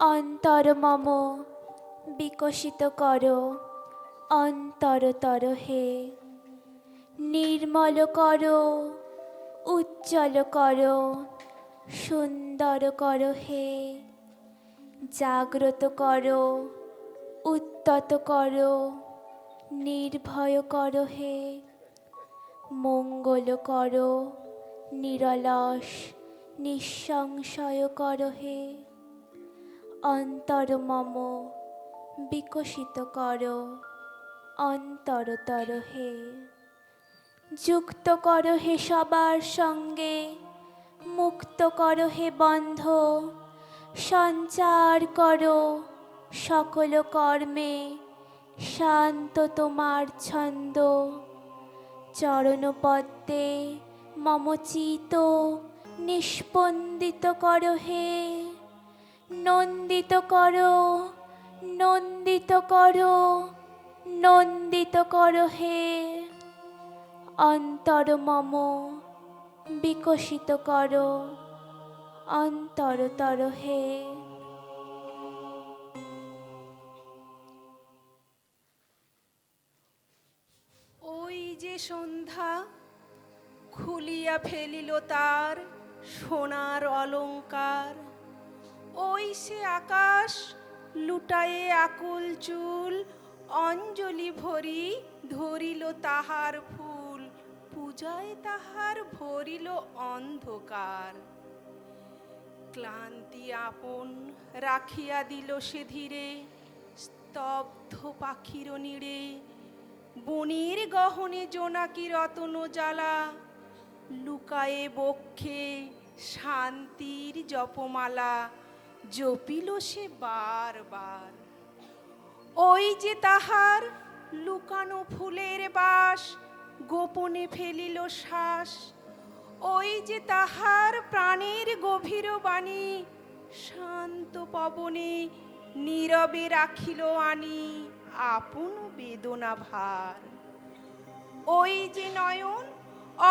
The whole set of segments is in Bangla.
অন্তর মম, বিকশিত করো অন্তরতর হে। নির্মল করো, উজ্জ্বল করো, সুন্দর করো হে। জাগ্রত করো, উত্তত করো, নির্ভয় করো হে। মঙ্গল করো, নিরলস, নিঃসংশয় করো হে। অন্তর মম, বিকশিত কর অন্তরতর হে। যুক্ত করো হে সবার সঙ্গে, মুক্ত করো হে বন্ধ, সঞ্চার করো সকল কর্মে, শান্ত তোমার ছন্দ। চরণপদ্মে মম চিত নিষ্পন্দিত করো হে। নন্দিত করো নন্দিত করো নন্দিত করো হে। অন্তর মম বিকশিত করো অন্তরতর হে। ওই যে সন্ধ্যা খুলিয়া ফেলিল তার সোনার অলংকার ওই সে আকাশ, লুটায়ে আকুল চুল, অঞ্জলি ভরি ধরিল তাহার ফুল, পূজায় তাহার ভরিল অন্ধকার। ক্লান্তি আপন রাখিয়া দিল সে ধীরে, স্তব্ধ পাখির নীড়ে। বনের গহনে জোনাকি রতন জ্বালা, লুকায়ে বক্ষে শান্তির জপমালা। জপিল সে বারবার। ওই যে তাহার লুকানো ফুলের বাস, গোপনে ফেলিল শ্বাস। ওই যে তাহার প্রাণের গভীর বাণী, শান্ত পবনে নীরবে রাখিল আনি আপন বেদনা ভার ওই যে নয়ন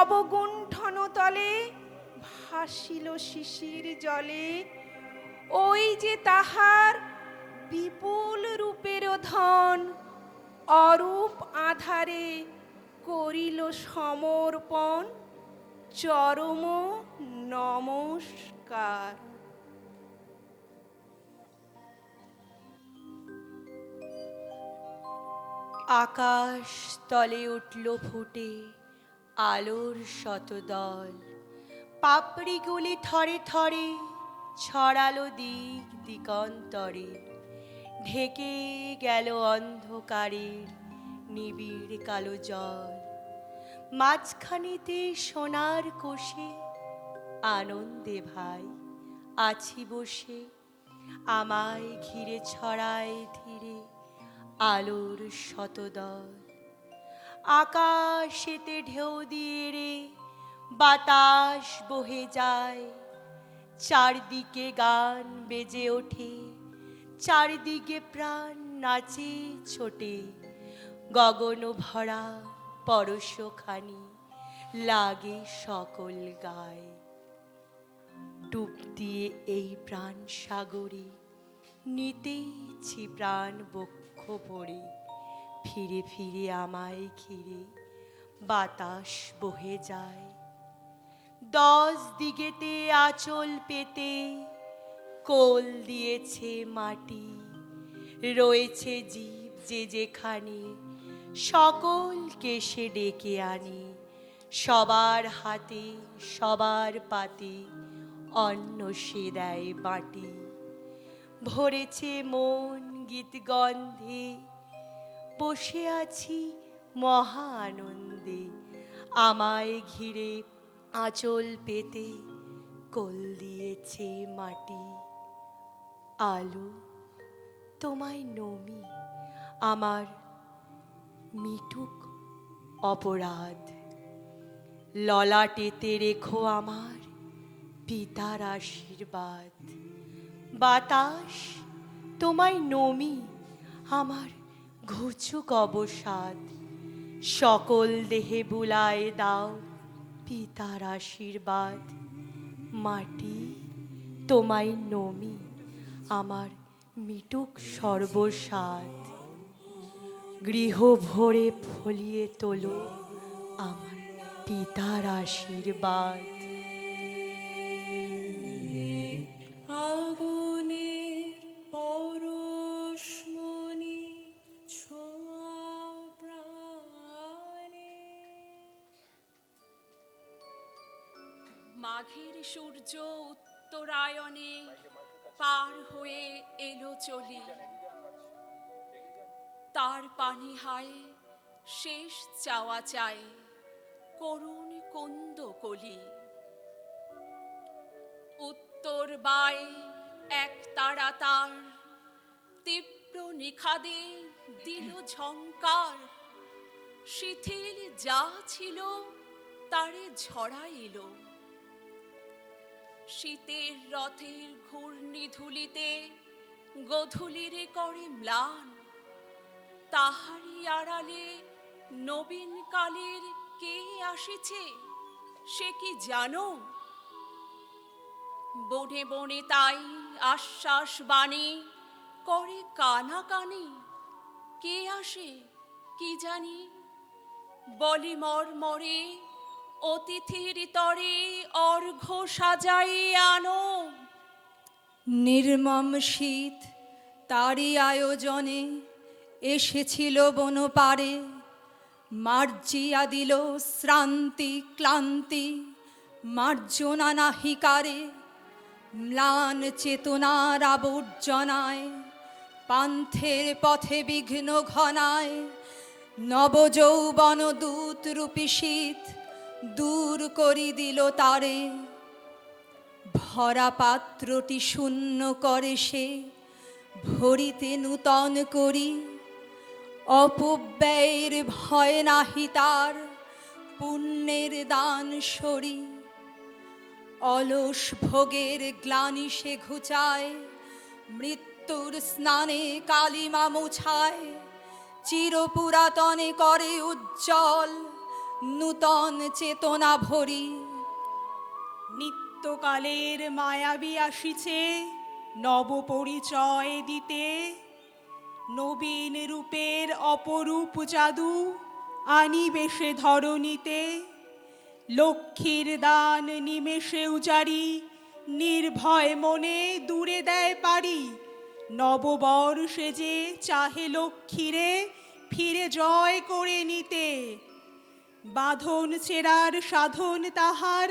অবগুণ্ঠন তলে ভাসিল শিশির জলে ওই যে তাহার বিপুল রূপের ধন, অরূপ আধারে করিল সমর্পণ, চরম নমস্কার। আকাশ তলে উঠল ফুটে আলোর শতদল, পাপড়িগুলি থরে থরে ছড়ালো দিক দিগন্তরে, ঢেকে গেল অন্ধকারের নিবিড় কালো জল মাঝখানেতে সোনার কোষে আনন্দে ভাই আছি বসে, আমায় ঘিরে ছড়ায় ধীরে আলোর শতদল আকাশেতে ঢেউ দিয়ে রে, বাতাস বহে যায় চারদিকে গান বেজে ওঠে, চারদিকে প্রাণ নাচে ছোটে, গগন ভরা পরশখানি লাগে সকল গায়। ডুব দিয়ে এই প্রাণ সাগরে, নিতেছি প্রাণ বক্ষ ভরে ফিরে ফিরে আমায় ঘিরে বাতাস বহে যায়। দশ দিগেতে আঁচল পেতে, কোল দিয়েছে মাটি, রয়েছে জীব যে যেখানে, সকলকে সে ডেকে আনে, সবার হাতে, সবার পাতে অন্ন সে দেয় বাটি ভরেছে মন গীত গন্ধে বসে আছি মহা আনন্দে আমায় ঘিরে আঁচল পেতে কোল দিয়েছে মাটি। আলু তোমায় নমি, আমার মিটুক অপরাধ। ললাটেতে রেখো আমার পিতার আশীর্বাদ। বাতাস তোমায় নমি, আমার ঘুচুক অবসাদ। সকল দেহে বুলায় দাও পিতার আশীর্বাদ। মাটি তোমায় নমি, আমার মিটুক সর্বসাদ গৃহ ভরে ফলিয়ে তোলো আমার পিতার আশীর্বাদ। মাঘের সূর্য উত্তরায়ণে পার হয়ে এলো চলি। তার পানি হায়, শেষ চাওয়া চাই, করুণ কুন্দ কলি। উত্তর বাই এক তারা তার, তীব্র নিখাদে দিল ঝঙ্কার শিথিল যা ছিল তারে ঝরা এলো শীতের রথের ঘূর্ণি ধুলিতে গধূলিরে করে ম্লান। তাহারি আড়ালে নবীন কালের কে আসিছে, সে কি জানো? বনে বনে তাই আশ্বাস বাণী করে কানা কানি, কে আসে কি জানি? বলি মর মরে অতিথির তরে অর্ঘ সাজাই আনো। নির্মম শীত তারই আয়োজনে এসেছিল বনপারে। মার্জিয়া দিল শ্রান্তি, ক্লান্তি, মার্জনা নাহিকারে ম্লান চেতনার আবর্জনায়, পান্থের পথে বিঘ্ন ঘনায়, নবযৌবন দূত রূপী শীত দূর করি দিল তারে। ভরা পাত্রটি শূন্য করে সে, ভরিতে নূতন করি। অপব্যয়ের ভয় নাহি তার, পুণ্যের দান সরি। অলস ভোগের গ্লানি সে ঘুচায়, মৃত্যুর স্নানে কালিমা মুছায়। চিরপুরাতনে করে উজ্জ্বল নূতন চেতনা ভরি। নিত্যকালের মায়াবী আসিছে নব পরিচয় দিতে। নবীন রূপের অপরূপ জাদু আনিবেশে ধরণীতে। লক্ষ্মীর দান নিমেষে উজারি, নির্ভয় মনে দূরে দেয় পারি। নববর্ষে যে চাহে লক্ষ্মীরে, ফিরে জয় করে নিতে। বাঁধন চেরার সাধন তাহার,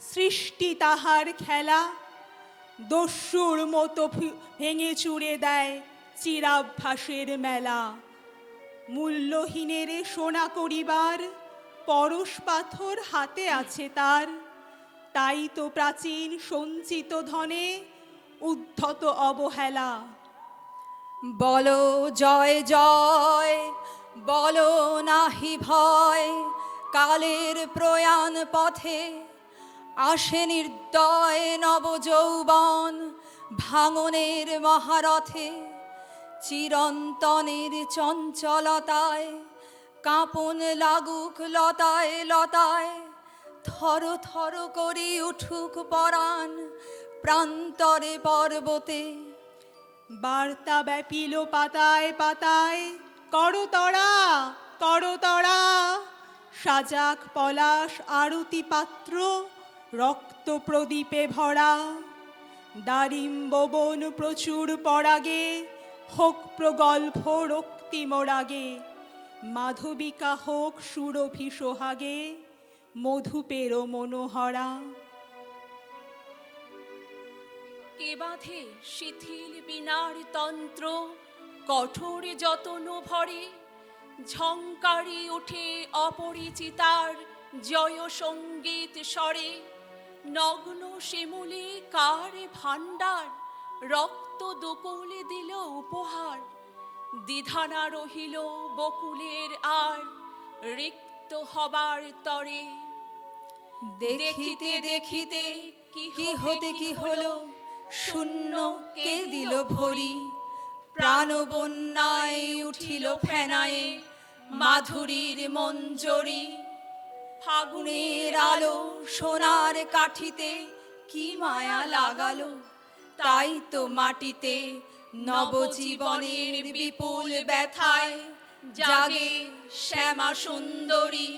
সৃষ্টি তাহার খেলা। দস্যুর মতো ভেঙে চুড়ে দেয় চিরাভ্যাসের মেলা। মূল্যহীনের সোনা করিবার পরশ পাথর হাতে আছে তার। তাই তো প্রাচীন সঞ্চিত ধনে উদ্ধত অবহেলা। বলো জয় জয়, বলো নাহি ভয় কালের প্রয়াণ পথে আসে নির্দয় নবযৌবন ভাঙনের মহারথে। চিরন্তনের চঞ্চলতায়, কাঁপন লাগুক লতায় লতায়, থর থর করি উঠুক পরাণ প্রান্তরে পর্বতে। বার্তা ব্যাপিল পাতায় পাতায় করতরা করতরা সাজাক পলাশ আরতি পাত্র, রক্ত প্রদীপে ভরা। দারিম্ব বন প্রচুর পরাগে, হোক প্রগল্ভ রক্তিমরাগে মাধবিকা হোক সুরভি সোহাগে, মধুপের মনোহরা। কে বাঁধে শিথিল বিনার তন্ত্র, কঠোর যতন ভরে ঝঙ্কারি উঠে অপরিচিতার জয় সংগীত স্বরে। নগ্ন শিমুলে কার ভাণ্ডার? রক্ত দুকুলে দিল উপহার। দ্বিধানা রহিল বকুলের আর রিক্ত হবার তরে। দেখিতে দেখিতে কি হতে কি হলো? শূন্য কে দিল ভরি? প্রাণ বন্যায় উঠিল ফেনায়ে। মাধুরীর মঞ্জরি, ফাগুনের আলো সোনার কাঠিতে কি মায়া লাগালো? তাই তো মাটিতে নবজীবনের বিপুল ব্যথায় জাগে শ্যামা সুন্দরী।